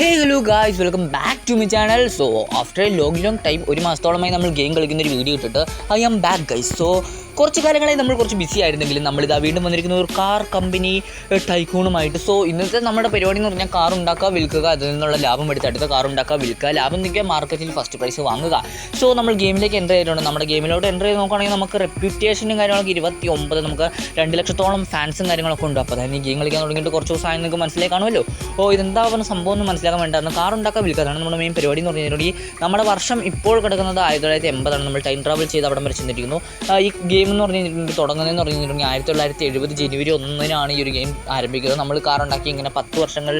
Hey hello guys welcome back to my channel so after a long long time ഒരു മാസത്തോളമായി നമ്മൾ game കളിക്കുന്ന ഒരു വീഡിയോ ഇട്ടിട്ട് I am back guys so കുറച്ച് കാലങ്ങളായി നമ്മൾ കുറച്ച് ബിസി ആയിരുന്നെങ്കിലും നമ്മളിതാ വീണ്ടും വന്നിരിക്കുന്ന ഒരു കാർ കമ്പനി ടൈക്കൂണുമായിട്ട് സോ ഇന്നത്തെ നമ്മുടെ പരിപാടി എന്ന് പറഞ്ഞാൽ കാർ ഉണ്ടാക്കുക വിൽക്കുക അതിൽ നിന്നുള്ള ലാഭം എടുത്ത് അടുത്ത കാർ ഉണ്ടാക്കുക വിൽക്കുക ലാഭം നിൽക്കുക മാർക്കറ്റിൽ ഫസ്റ്റ് പ്രൈസ് വാങ്ങുക. സോ നമ്മൾ ഗെയിമിലേക്ക് എന്റർ ചെയ്തിട്ടുണ്ട്. നമ്മുടെ ഗെയിമിലോട്ട് എന്റർ ചെയ്ത് നോക്കുകയാണെങ്കിൽ നമുക്ക് റെപ്യൂട്ടേഷനും കാര്യങ്ങളൊക്കെ ഇരുപത്തി ഒമ്പത് നമുക്ക് രണ്ട് ലക്ഷത്തോളം ഫാൻസും കാര്യങ്ങളൊക്കെ ഉണ്ട്. അപ്പോൾ അതായത് ഗെയിം കളിക്കാൻ തുടങ്ങിയിട്ട് കുറച്ച് ദിവസമായി നിങ്ങൾക്ക് മനസ്സിലായി കാണുമല്ലോ. ഓ ഇതെന്താ പറഞ്ഞ സംഭവം എന്ന് മനസ്സിലാക്കാൻ വേണ്ടായിരുന്നു കാർ ഉണ്ടാക്കാൻ വിൽക്കുക അതാണ് നമ്മുടെ മെയിൻ പരിപാടി എന്ന് പറഞ്ഞിട്ടുണ്ടെങ്കിൽ നമ്മുടെ വർഷം ഇപ്പോൾ കിടക്കുന്നത് ആയിരത്തി തൊള്ളായിരത്തി എൺപതാണ്. നമ്മൾ ടൈം ട്രാവൽ ചെയ്ത് അവിടെ വരെ ചെന്നിരിക്കുന്നു. ഈ ഗെയിം എന്ന് പറഞ്ഞിട്ടുണ്ടെങ്കിൽ തുടങ്ങുന്നതെന്ന് പറഞ്ഞിട്ടുണ്ടെങ്കിൽ ആയിരത്തി തൊള്ളായിരത്തി എഴുപത് ജനുവരി ഒന്നിനാണ് ഈ ഒരു ഗെയിം ആരംഭിക്കുന്നത്. നമ്മൾ കാർ ഉണ്ടാക്കി ഇങ്ങനെ പത്ത് വർഷങ്ങൾ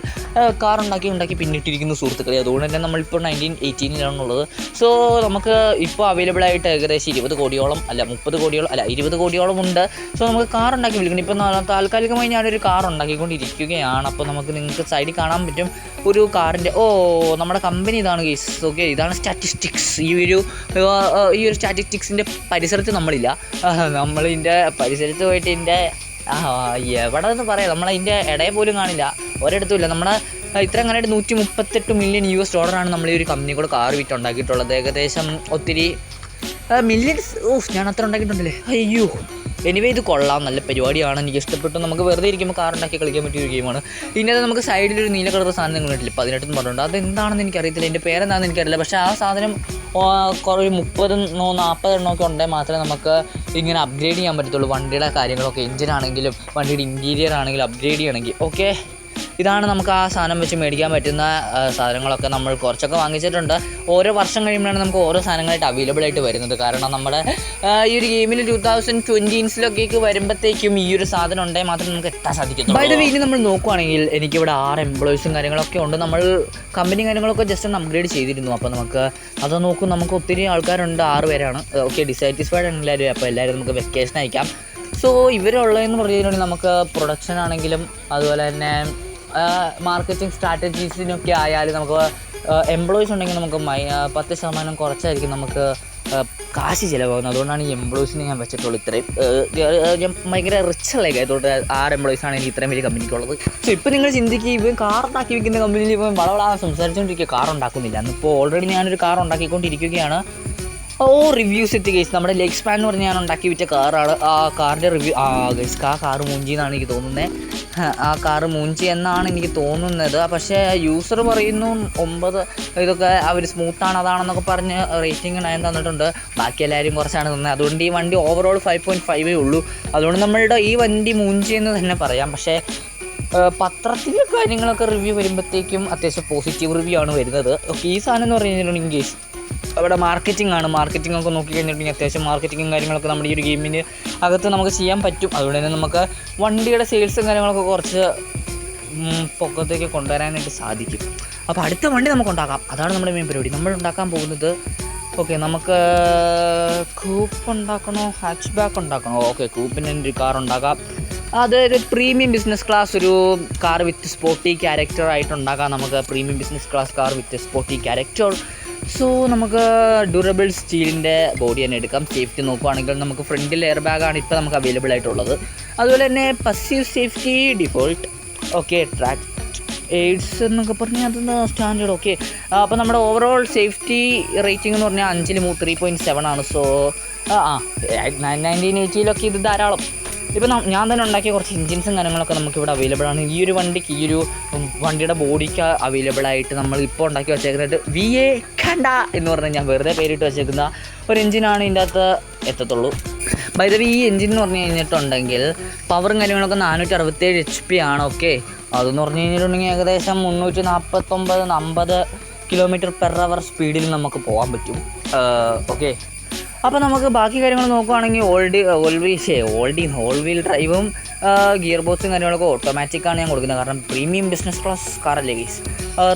കാർ ഉണ്ടാക്കി ഉണ്ടാക്കി പിന്നിട്ടിരിക്കുന്നു സുഹൃത്തുക്കളെ. അതുകൊണ്ട് തന്നെ നമ്മളിപ്പോൾ നയന്റീൻ എയ്റ്റീനിലാണുള്ളത് സോ നമുക്ക് ഇപ്പോൾ അവൈലബിൾ ആയിട്ട് ഏകദേശം ഇരുപത് കോടിയോളം അല്ല മുപ്പത് കോടിയോളം അല്ല ഇരുപത് കോടിയോളം ഉണ്ട്. സോ നമുക്ക് കാർ ഉണ്ടാക്കി വിളിക്കണം ഇപ്പോൾ താൽക്കാലികമായി ഞാനൊരു കാർ ഉണ്ടാക്കിക്കൊണ്ടിരിക്കുകയാണ്. അപ്പോൾ നമുക്ക് നിങ്ങൾക്ക് സൈഡിൽ കാണാൻ പറ്റും. ഒരു കാറിന്റെ ഓ നമ്മുടെ കമ്പനി ഇതാണ് കേസ് ഓക്കെ ഇതാണ് സ്റ്റാറ്റിസ്റ്റിക്സ് ഈ ഒരു ഈ ഒരു സ്റ്റാറ്റിസ്റ്റിക്സിന്റെ പരിസരത്ത് നമ്മളില്ല. നമ്മൾ ഇതിന്റെ പരിസരത്ത് പോയിട്ട് ഇതിന്റെ എവിടെ എന്ന് പറയാം. നമ്മളതിന്റെ ഇടയെ പോലും കാണില്ല. ഒരിടത്തും ഇല്ല. നമ്മുടെ ഇത്ര അങ്ങനെ നൂറ്റി മുപ്പത്തെട്ട് മില്യൺ യു എസ് ഡോളറാണ് നമ്മൾ ഈ ഒരു കമ്പനി കൂടെ കാർ വിറ്റ് ഉണ്ടാക്കിയിട്ടുള്ളത് ഏകദേശം ഒത്തിരി മില്യൺസ് ഓഫ് ഞാൻ അത്ര ഉണ്ടാക്കിയിട്ടുണ്ടല്ലേ? അയ്യോ. എനിവേ ഇത് കൊള്ളാം. നല്ല പരിപാടിയാണ്. എനിക്ക് ഇഷ്ടപ്പെട്ടു. നമുക്ക് വെറുതെ ഇരിക്കുമ്പോൾ കാർ ഉണ്ടാക്കി കളിക്കാൻ പറ്റിയ ഒരു ഗെയിമാണ് പിന്നെ അത് നമുക്ക് സൈഡിൽ ഒരു നീല കളർ സാധനം നിങ്ങൾ കണ്ടില്ല പതിനെട്ടെന്ന് പറഞ്ഞിട്ടുണ്ട്. അതെന്താണെന്ന് എനിക്കറിയത്തില്ല. എന്റെ പേരെന്താണെന്ന് എനിക്കറിയില്ല. പക്ഷേ ആ സാധനം കുറേ ഒരു മുപ്പതെണ്ണോ നാൽപ്പതെണ്ണോ ഒക്കെ ഉണ്ടെങ്കിൽ മാത്രമേ നമുക്ക് ഇങ്ങനെ അപ്ഗ്രേഡ് ചെയ്യാൻ പറ്റത്തുള്ളൂ. വണ്ടിയുടെ കാര്യങ്ങളൊക്കെ. എഞ്ചിനാണെങ്കിലും വണ്ടിയുടെ ഇന്റീരിയർ ആണെങ്കിലും അപ്ഗ്രേഡ് ചെയ്യണമെങ്കിൽ. ഓക്കെ ഇതാണ് നമുക്ക് ആ സാധനം വെച്ച് മേടിക്കാൻ പറ്റുന്ന സാധനങ്ങളൊക്കെ നമ്മൾ കുറച്ചൊക്കെ വാങ്ങിച്ചിട്ടുണ്ട്. ഓരോ വർഷം കഴിയുമ്പോഴാണ് നമുക്ക് ഓരോ സാധനങ്ങളായിട്ട് അവൈലബിൾ ആയിട്ട് വരുന്നത്. കാരണം നമ്മുടെ ഈ ഒരു ഗെയിമിൽ ടൂ തൗസൻഡ് ട്വന്റീൻസിലൊക്കെ വരുമ്പോഴത്തേക്കും ഈ ഒരു സാധനം ഉണ്ടെങ്കിൽ മാത്രമേ നമുക്ക് എത്താൻ സാധിക്കുള്ളൂ ബൈ വീട്ടിൽ നമ്മൾ നോക്കുവാണെങ്കിൽ എനിക്കിവിടെ ആറ് എംപ്ലോയീസും കാര്യങ്ങളൊക്കെ ഉണ്ട്. നമ്മൾ കമ്പനി കാര്യങ്ങളൊക്കെ ജസ്റ്റ് ഒന്ന് അപ്ഗ്രേഡ് ചെയ്തിരുന്നു. അപ്പോൾ നമുക്ക് അത് നോക്കും നമുക്ക് ഒത്തിരി ആൾക്കാരുണ്ട്. ആറ് പേരാണ്. ഓക്കെ ഡിസാറ്റിസ്ഫൈഡ് ആണ് എല്ലാവരും. അപ്പോൾ എല്ലാവരും നമുക്ക് വെക്കേഷൻ അയക്കാം. സോ ഇവരുള്ളതെന്ന് പറഞ്ഞിട്ടുണ്ടെങ്കിൽ നമുക്ക് പ്രൊഡക്ഷൻ ആണെങ്കിലും അതുപോലെ തന്നെ മാർക്കറ്റിംഗ് സ്ട്രാറ്റജീസിനൊക്കെ ആയാലും നമുക്ക് എംപ്ലോയീസ് ഉണ്ടെങ്കിൽ നമുക്ക് മൈ പത്ത് ശതമാനം കുറച്ചായിരിക്കും നമുക്ക് കാശ് ചിലവാകുന്നത്. അതുകൊണ്ടാണ് ഈ എംപ്ലോയീസിനെ ഞാൻ വെച്ചിട്ടുള്ളത് ഇത്രയും. ഞാൻ ഭയങ്കര റിച്ച് അല്ലേ അതുകൊണ്ട് ആറ് ആണ് എനിക്ക് ഇത്രയും വലിയ കമ്പനിക്കുള്ളത് സോ ഇപ്പോൾ നിങ്ങൾ ചിന്തിക്കുക ഇവൻ കാർ ഉണ്ടാക്കി വിൽക്കുന്ന കമ്പനിയിൽ ഇപ്പം വളവളാ സംസാരിച്ചുകൊണ്ടിരിക്കുക കാർ ഉണ്ടാക്കുന്നില്ല. എന്നിപ്പോൾ ഓൾറെഡി ഞാനൊരു കാർ ഉണ്ടാക്കിക്കൊണ്ടിരിക്കുകയാണ്. ഓ റിവ്യൂസ് എത്തി ഗൈസ് നമ്മുടെ ലെഗ് സ്പാൻ എന്ന് പറഞ്ഞ് ഞാൻ ഉണ്ടാക്കി വിറ്റ കാറാണ് ആ കാറിന്റെ റിവ്യൂ ആ ഗൈസ് ആ കാറ് മൂഞ്ചി എന്നാണ് എനിക്ക് തോന്നുന്നത് ആ കാർ മൂഞ്ചി എന്നാണ് എനിക്ക് തോന്നുന്നത്. പക്ഷേ യൂസർ പറയുന്നു ഒമ്പത് ഇതൊക്കെ അവർ സ്മൂത്താണ് അതാണെന്നൊക്കെ പറഞ്ഞ് റേറ്റിംഗ് നയൻ തന്നിട്ടുണ്ട്. ബാക്കി എല്ലാവരും കുറച്ചാണ് തന്നത് അതുകൊണ്ട് ഈ വണ്ടി ഓവറോൾ ഫൈവ് പോയിന്റ് ഫൈവേ ഉള്ളൂ. അതുകൊണ്ട് നമ്മളുടെ ഈ വണ്ടി മൂഞ്ചി എന്ന് തന്നെ പറയാം. പക്ഷേ പത്രത്തിന്റെ കാര്യങ്ങളൊക്കെ റിവ്യൂ വരുമ്പോഴത്തേക്കും അത്യാവശ്യം പോസിറ്റീവ് റിവ്യൂ ആണ് വരുന്നത്. ഓക്കെ ഈ സാധനം എന്ന് പറഞ്ഞു കഴിഞ്ഞിട്ടുണ്ടെങ്കിൽ അവിടെ മാർക്കറ്റിംഗ് ആണ്. മാർക്കറ്റിംഗ് ഒക്കെ നോക്കി കഴിഞ്ഞിട്ടുണ്ടെങ്കിൽ അത്യാവശ്യം മാർക്കറ്റിംഗും കാര്യങ്ങളൊക്കെ നമ്മുടെ ഈ ഒരു ഗെയിമിന് അകത്ത് നമുക്ക് ചെയ്യാൻ പറ്റും. അതുകൊണ്ട് തന്നെ നമുക്ക് വണ്ടിയുടെ സെയിൽസും കാര്യങ്ങളൊക്കെ കുറച്ച് പൊക്കത്തേക്ക് കൊണ്ടുവരാനായിട്ട് സാധിക്കും. അപ്പോൾ അടുത്ത വണ്ടി നമുക്ക് ഉണ്ടാക്കാം. അതാണ് നമ്മുടെ മെയിൻ പരിപാടി. നമ്മൾ ഉണ്ടാക്കാൻ പോകുന്നത് ഓക്കെ നമുക്ക് കൂപ്പ് ഉണ്ടാക്കണോ? ഹാച്ച് ബാക്ക് ഉണ്ടാക്കണോ? ഓക്കെ കൂപ്പിന് ഒരു കാർ ഉണ്ടാക്കാം. അതൊരു പ്രീമിയം ബിസിനസ് ക്ലാസ് ഒരു കാർ വിത്ത് സ്പോർട്ടി ക്യാരക്ടർ ആയിട്ട് ഉണ്ടാക്കാം. നമുക്ക് premium business class car with sporty character so നമുക്ക് ഡ്യൂറബിൾ സ്റ്റീലിന്റെ ബോഡി തന്നെ എടുക്കാം. സേഫ്റ്റി നോക്കുവാണെങ്കിൽ നമുക്ക് ഫ്രണ്ടിൽ എയർ ബാഗാണ് ഇപ്പോൾ നമുക്ക് അവൈലബിൾ ആയിട്ടുള്ളത്. അതുപോലെ തന്നെ passive safety default okay track aids എന്നൊക്കെ പറഞ്ഞാൽ അതൊന്ന് സ്റ്റാൻഡേർഡ് ഓക്കെ അപ്പോൾ നമ്മുടെ ഓവറോൾ സേഫ്റ്റി റേറ്റിംഗ് എന്ന് പറഞ്ഞാൽ അഞ്ചിൽ മൂ ത്രീ പോയിന്റ് സെവൻ ആണ്. സോ ആ നയന്റീൻ എയ്റ്റിയിലൊക്കെ ഇത് ധാരാളം. ഇപ്പോൾ ഞാൻ തന്നെ ഉണ്ടാക്കിയ കുറച്ച് എഞ്ചിൻസും കാര്യങ്ങളൊക്കെ നമുക്കിവിടെ അവൈലബിൾ ആണ്. ഈ ഒരു വണ്ടിക്ക് ഈ ഒരു വണ്ടിയുടെ ബോഡിക്ക് അവൈലബിൾ ആയിട്ട് നമ്മൾ ഇപ്പോൾ ഉണ്ടാക്കി വെച്ചേക്കുന്നത് വി എ കണ്ട എന്ന് പറഞ്ഞാൽ ഞാൻ വെറുതെ പേരിട്ട് വെച്ചേക്കുന്ന ഒരു എഞ്ചിനാണ് ഇതിന്റെ അകത്ത് എത്തത്തുള്ളൂ. ബൈദവി ഈ എഞ്ചിൻ എന്ന് പറഞ്ഞു കഴിഞ്ഞിട്ടുണ്ടെങ്കിൽ പവറും കാര്യങ്ങളൊക്കെ നാനൂറ്റി അറുപത്തേഴ് എച്ച് പി ആണ് ഓക്കെ അതെന്ന് പറഞ്ഞു കഴിഞ്ഞിട്ടുണ്ടെങ്കിൽ ഏകദേശം മുന്നൂറ്റി നാൽപ്പത്തൊമ്പത് അമ്പത് കിലോമീറ്റർ പെർ അവർ സ്പീഡിൽ നമുക്ക് പോകാൻ പറ്റും. ഓക്കെ അപ്പോൾ നമുക്ക് ബാക്കി കാര്യങ്ങൾ നോക്കുവാണെങ്കിൽ ഓൾഡ് ഓൾവീസേ ഓൾഡി ഓൾ വീൽ ഡ്രൈവും ഗിയർ ബോക്സും കാര്യങ്ങളൊക്കെ ഓട്ടോമാറ്റിക്കാണ് ഞാൻ കൊടുക്കുന്നത്. കാരണം പ്രീമിയം ബിസിനസ് ക്ലാസ് കാറല്ലേ ഗീസ്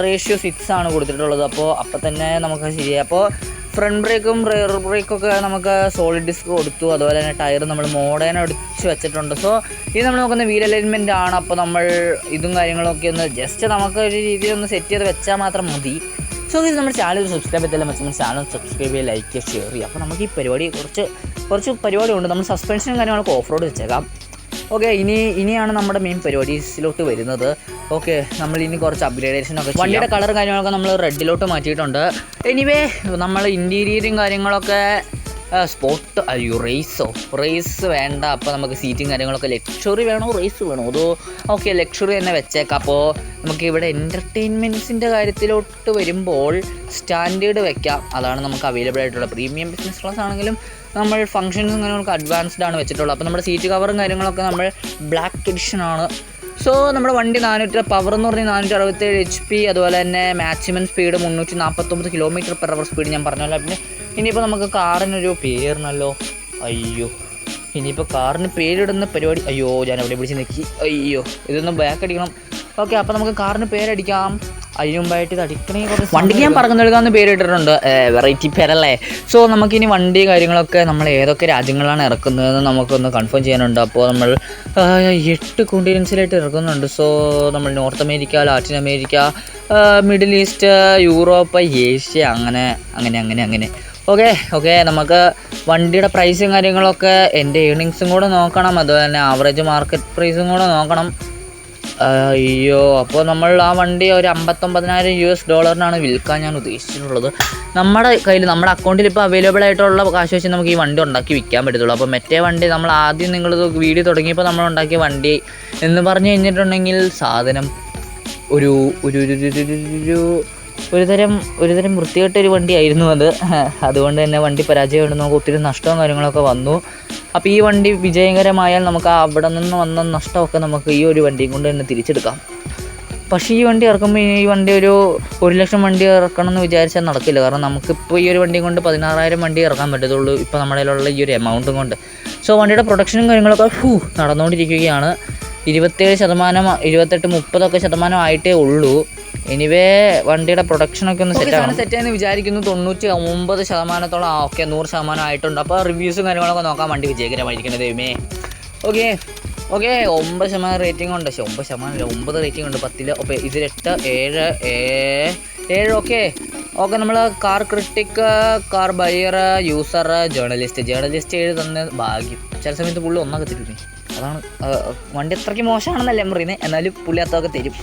റേഷ്യോ സിക്സ് ആണ് കൊടുത്തിട്ടുള്ളത്. അപ്പോൾ അപ്പോൾ തന്നെ നമുക്ക് ശരിയായി അപ്പോൾ ഫ്രണ്ട് ബ്രേക്കും റിയർ ബ്രേക്കും ബ്രേക്കൊക്കെ നമുക്ക് സോളിഡ് ഡിസ്ക് കൊടുത്തു. അതുപോലെ തന്നെ ടയർ നമ്മൾ മോഡേൺ അടിച്ച് വെച്ചിട്ടുണ്ട്. സോ ഇത് നമ്മൾ നോക്കുന്ന വീൽ അലൈൻമെന്റ് ആണ്. അപ്പോൾ നമ്മൾ ഇതും കാര്യങ്ങളൊക്കെ ഒന്ന് ജസ്റ്റ് നമുക്ക് ഒരു രീതിയിൽ ഒന്ന് സെറ്റ് ചെയ്ത് വെച്ചാൽ മാത്രം മതി. സോ ഇത് നമ്മുടെ ചാനൽ സബ്സ്ക്രൈബ് ചെയ്താലും മറ്റു ചാനൽ സബ്സ്ക്രൈബ് ചെയ്യുക ലൈക്ക് ചെയ്യുക ഷെയർ ചെയ്യുക. അപ്പോൾ നമുക്ക് ഈ പരിപാടി കുറച്ച് കുറച്ച് പരിപാടി ഉണ്ട് നമ്മൾ സസ്പെൻഷനും കാര്യങ്ങളൊക്കെ ഓഫ് റോഡ് വെച്ചേക്കാം. ഓക്കെ ഇനി ഇനിയാണ് നമ്മുടെ മെയിൻ പരിപാടീസിലോട്ട് വരുന്നത്. ഓക്കെ നമ്മൾ ഇനി കുറച്ച് അപ്ഗ്രേഡേഷൻ ഒക്കെ വണ്ടിയുടെ കളർ കാര്യങ്ങളൊക്കെ നമ്മൾ റെഡിലോട്ട് മാറ്റിയിട്ടുണ്ട്. എനിവേ നമ്മൾ ഇന്റീരിയറും കാര്യങ്ങളൊക്കെ സ്പോട്ട് അയ്യോ റേസോ റേസ് വേണ്ട. അപ്പോൾ നമുക്ക് സീറ്റും കാര്യങ്ങളൊക്കെ ലക്ഷറി വേണോ? റേസ് വേണോ? അതോ ഓക്കെ ലക്ഷറി തന്നെ വെച്ചേക്കാം. അപ്പോൾ നമുക്ക് ഇവിടെ എന്റർടൈൻമെന്റ്സിന്റെ കാര്യത്തിലോട്ട് വരുമ്പോൾ സ്റ്റാൻഡേർഡ് വെക്കാം. അതാണ് നമുക്ക് അവൈലബിൾ ആയിട്ടുള്ള പ്രീമിയം ബിസിനസ് ക്ലാസ് ആണെങ്കിലും നമ്മൾ ഫംഗ്ഷൻസും കാര്യങ്ങളൊക്കെ അഡ്വാൻസ്ഡ് ആണ് വെച്ചിട്ടുള്ളത്. അപ്പോൾ നമ്മുടെ സീറ്റ് കവറും കാര്യങ്ങളൊക്കെ നമ്മൾ ബ്ലാക്ക് എഡിഷൻ ആണ്. സോ നമ്മുടെ വണ്ടി നാനൂറ്റി പവർ എന്ന് പറഞ്ഞാൽ നാനൂറ്റി അറുപത്തേഴ് എച്ച് പി അതുപോലെ തന്നെ മാക്സിമം സ്പീഡ് മുന്നൂറ്റി നാൽപ്പത്തൊമ്പത് കിലോമീറ്റർ പെർ അവർ സ്പീഡ് ഞാൻ പറഞ്ഞല്ലോ. പിന്നെ ഇനിയിപ്പോൾ നമുക്ക് കാറിനൊരു പേരിനല്ലോ അയ്യോ. ഇനിയിപ്പോൾ കാറിന് പേരിടുന്ന പരിപാടി. അയ്യോ ഞാൻ എവിടെ പിടിച്ച് നിൽക്കി അയ്യോ ഇതൊന്ന് ബാക്ക് അടിക്കണം. ഓക്കെ അപ്പോൾ നമുക്ക് കാറിന് പേരടിക്കാം. അതിനു മുമ്പായിട്ട് ഇത് അടിക്കണേ കുറച്ച് വണ്ടിക്ക് ഞാൻ പറക്കുന്നെടുക്കാന്ന് പേരിട്ടിട്ടുണ്ട്. വെറൈറ്റി പേരല്ലേ? സോ നമുക്കിനി വണ്ടി കാര്യങ്ങളൊക്കെ നമ്മൾ ഏതൊക്കെ രാജ്യങ്ങളാണ് ഇറക്കുന്നതെന്ന് നമുക്കൊന്ന് കൺഫേം ചെയ്യാനുണ്ട്. അപ്പോൾ നമ്മൾ എട്ട് കോണ്ടിനൻസിലായിട്ട് ഇറക്കുന്നുണ്ട്. സോ നമ്മൾ North America Latin America Middle East Europe Asia അങ്ങനെ അങ്ങനെ അങ്ങനെ അങ്ങനെ. ഓക്കെ ഓക്കെ നമുക്ക് വണ്ടിയുടെ പ്രൈസും കാര്യങ്ങളൊക്കെ എന്റെ ഏണിങ്സും കൂടെ നോക്കണം അതുപോലെ തന്നെ ആവറേജ് മാർക്കറ്റ് പ്രൈസും കൂടെ നോക്കണം. അയ്യോ അപ്പോൾ നമ്മൾ ആ വണ്ടി ഒരു അമ്പത്തൊമ്പതിനായിരം യു എസ് ഡോളറിനാണ് വിൽക്കാൻ ഞാൻ ഉദ്ദേശിച്ചിട്ടുള്ളത്. നമ്മുടെ കയ്യിൽ നമ്മുടെ അക്കൗണ്ടിൽ ഇപ്പോൾ അവൈലബിൾ ആയിട്ടുള്ള കാശ് വെച്ച് നമുക്ക് ഈ വണ്ടി ഉണ്ടാക്കി വിൽക്കാൻ പറ്റത്തുള്ളൂ. അപ്പോൾ മറ്റേ വണ്ടി നമ്മൾ ആദ്യം നിങ്ങൾ വീഡിയോ തുടങ്ങിയപ്പോൾ നമ്മൾ ഉണ്ടാക്കിയ വണ്ടി എന്ന് പറഞ്ഞു കഴിഞ്ഞിട്ടുണ്ടെങ്കിൽ സാധനം ഒരു ഒരു ഒരു ഒരുതരം ഒരുതരം വൃത്തികെട്ട ഒരു വണ്ടിയായിരുന്നു അത്. അതുകൊണ്ട് തന്നെ വണ്ടി പരാജയമുണ്ട് നമുക്ക് ഒത്തിരി നഷ്ടവും കാര്യങ്ങളൊക്കെ വന്നു. അപ്പോൾ ഈ വണ്ടി വിജയകരമായാൽ നമുക്ക് അവിടെ നിന്ന് വന്ന നഷ്ടമൊക്കെ നമുക്ക് ഈ ഒരു വണ്ടിയും കൊണ്ട് തന്നെ തിരിച്ചെടുക്കാം. പക്ഷേ ഈ വണ്ടി ഇറക്കുമ്പോൾ ഈ വണ്ടി ഒരു ഒരു ലക്ഷം വണ്ടി ഇറക്കണം എന്ന് വിചാരിച്ചാൽ നടക്കില്ല. കാരണം നമുക്കിപ്പോൾ ഈ ഒരു വണ്ടി കൊണ്ട് പതിനാറായിരം വണ്ടി ഇറക്കാൻ പറ്റത്തുള്ളൂ ഇപ്പോൾ നമ്മുടെ കയ്യിലുള്ള ഈ ഒരു എമൗണ്ടും കൊണ്ട്. സോ വണ്ടിയുടെ പ്രൊഡക്ഷനും കാര്യങ്ങളൊക്കെ ഹൂ നടന്നുകൊണ്ടിരിക്കുകയാണ്. ഇരുപത്തേഴ് ശതമാനം ഇരുപത്തെട്ട് മുപ്പതൊക്കെ ശതമാനം ആയിട്ടേ ഉള്ളൂ. എനിവേ വണ്ടിയുടെ പ്രൊഡക്ഷനൊക്കെ ഒന്ന് സെറ്റ് ആണ് സെറ്റ് ആയെന്ന് വിചാരിക്കുന്നു. തൊണ്ണൂറ്റി ഒമ്പത് ശതമാനത്തോളം ഓക്കെ നൂറ് ശതമാനം ആയിട്ടുണ്ട്. അപ്പോൾ റിവ്യൂസും കാര്യങ്ങളൊക്കെ നോക്കാൻ വണ്ടി വിജയകരമായിരിക്കുന്നത് ദൈവമേ. ഓക്കെ ഓക്കെ ഒമ്പത് ശതമാനം റേറ്റിംഗ് ഉണ്ട്. പക്ഷേ ഒമ്പത് ശതമാനം ഇല്ല ഒമ്പത് റേറ്റിംഗ് ഉണ്ട്. പത്തിൽ അപ്പോൾ ഇതിൽ എട്ട് ഏഴ് ഏഴ് ഓക്കെ. ഓക്കെ നമ്മൾ car critic car buyer user journalist journalist ഏഴ് തന്നെ ഭാഗ്യം. ചില സമയത്ത് പുള്ളി ഒന്നൊക്കെ തരുന്നേ അതാണ് വണ്ടി അത്രയ്ക്ക് മോശമാണെന്നല്ല ഞാൻ പറയുന്നത് എന്നാലും പുള്ളി അത്തൊക്കെ തരും.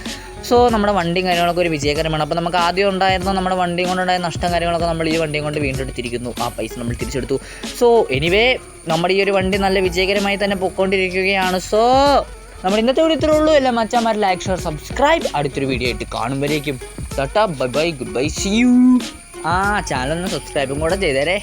സോ നമ്മുടെ വണ്ടിയും കാര്യങ്ങളൊക്കെ ഒരു വിജയകരമാണ്. അപ്പോൾ നമുക്ക് ആദ്യം ഉണ്ടായിരുന്ന നമ്മുടെ വണ്ടിയും കൊണ്ടുണ്ടായ നഷ്ടം കാര്യങ്ങളൊക്കെ നമ്മൾ ഈ വണ്ടിയും കൊണ്ട് വീണ്ടെടുത്തിരിക്കുന്നു ആ പൈസ നമ്മൾ തിരിച്ചെടുത്തു. സോ എനിവേ നമ്മുടെ ഈ ഒരു വണ്ടി നല്ല വിജയകരമായി തന്നെ പൊയ്ക്കൊണ്ടിരിക്കുകയാണ്. സോ നമ്മൾ ഇന്നത്തെ വീഡിയോ ഇത്രേ ഉള്ളൂ. എല്ലാം മച്ചാമാർ ലൈക്ക് ഷെയർ സബ്സ്ക്രൈബ് അടുത്തൊരു വീഡിയോ ആയിട്ട് കാണുമ്പോഴേക്കും tata bye bye goodbye see you ആ ചാനൽ ഒന്ന് സബ്സ്ക്രൈബും കൂടെ ചെയ്തേരേ.